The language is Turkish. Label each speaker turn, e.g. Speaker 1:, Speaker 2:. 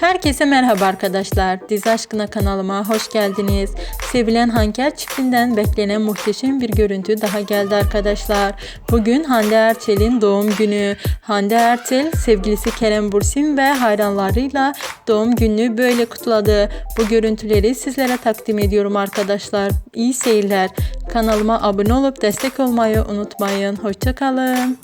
Speaker 1: Herkese merhaba arkadaşlar. Dizi Aşkına kanalıma hoş geldiniz. Sevilen Hanker çiftinden beklenen muhteşem bir görüntü daha geldi arkadaşlar. Bugün Hande Erçel'in doğum günü. Hande Erçel sevgilisi Kerem Bursin ve hayranlarıyla doğum gününü böyle kutladı. Bu görüntüleri sizlere takdim ediyorum arkadaşlar. İyi seyirler. Kanalıma abone olup destek olmayı unutmayın. Hoşçakalın.